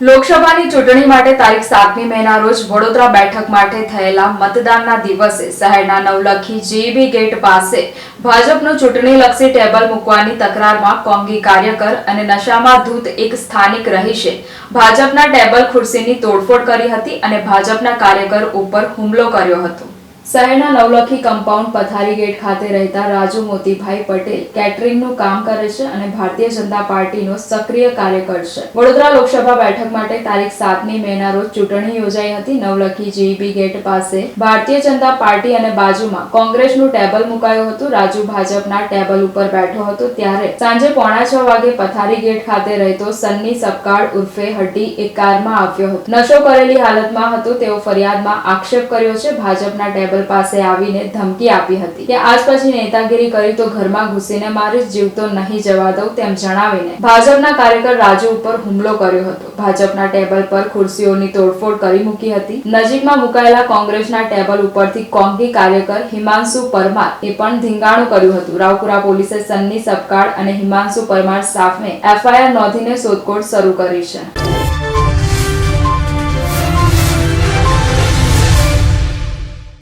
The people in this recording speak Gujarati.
લોકસભાની ચૂંટણી માટે તારીખ સાતમી મેના રોજ વડોદરા બેઠક માટે થયેલા મતદાનના દિવસે શહેરના નવલખી જીબી ગેટ પાસે ભાજપનું ચૂંટણીલક્ષી ટેબલ મૂકવાની તકરારમાં કોંગી કાર્યકર અને નશામાં ધૂત એક સ્થાનિક રહીશે ભાજપના ટેબલ ખુરશીની તોડફોડ કરી હતી અને ભાજપના કાર્યકર ઉપર હુમલો કર્યો હતો. શહેરના નવલખી કમ્પાઉન્ડ પથારી ગેટ ખાતે રહેતા રાજુ મોતીભાઈ પટેલ કેટરિંગનું કામ કરે છે અને ભારતીય જનતા પાર્ટીનો સક્રિય કાર્યકર છે. વડોદરા લોકસભા બેઠક માટે તારીખ સાતમી મેના રોજ ચૂંટણી યોજાઈ હતી. નવલખી જીબી ગેટ પાસે ભારતીય જનતા પાર્ટી અને બાજુમાં કોંગ્રેસનું ટેબલ મુકાયું હતું. રાજુ ભાજપના ટેબલ ઉપર બેઠો હતો ત્યારે સાંજે પોણા છ વાગે પથારી ગેટ ખાતે રહેતો સન્ની સપકાળ ઉર્ફે હડ્ડી એક કારમાં આવ્યો હતો. નશો કરેલી હાલતમાં હતો તેઓ ફરિયાદમાં આક્ષેપ કર્યો છે. ભાજપના ટેબલ પાસે આવીને ધમકી આપી હતી. કે આજ પછી નેતાગીરી કરી તો ઘરમાં ઘૂસીને મારી જીવતો નહીં જવા દઉં તેમ જણાવીને ભાજપના કાર્યકર રાજુ ઉપર હુમલો કર્યો હતો. ભાજપના ટેબલ પર ખુરશીઓની તોડફોડ કરી મૂકી હતી. નજીકમાં મુકાયેલા કોંગ્રેસના ટેબલ ઉપરથી કોંગી કાર્યકર હિમાંશુ પરમાર એ પણ ધીંગાણું કર્યું હતું. રાવપુરા પોલીસે સન્ની સપકાળ અને હિમાંશુ પરમાર સામે એફઆઈઆર નોંધીને શોધખોળ શરૂ કરી છે.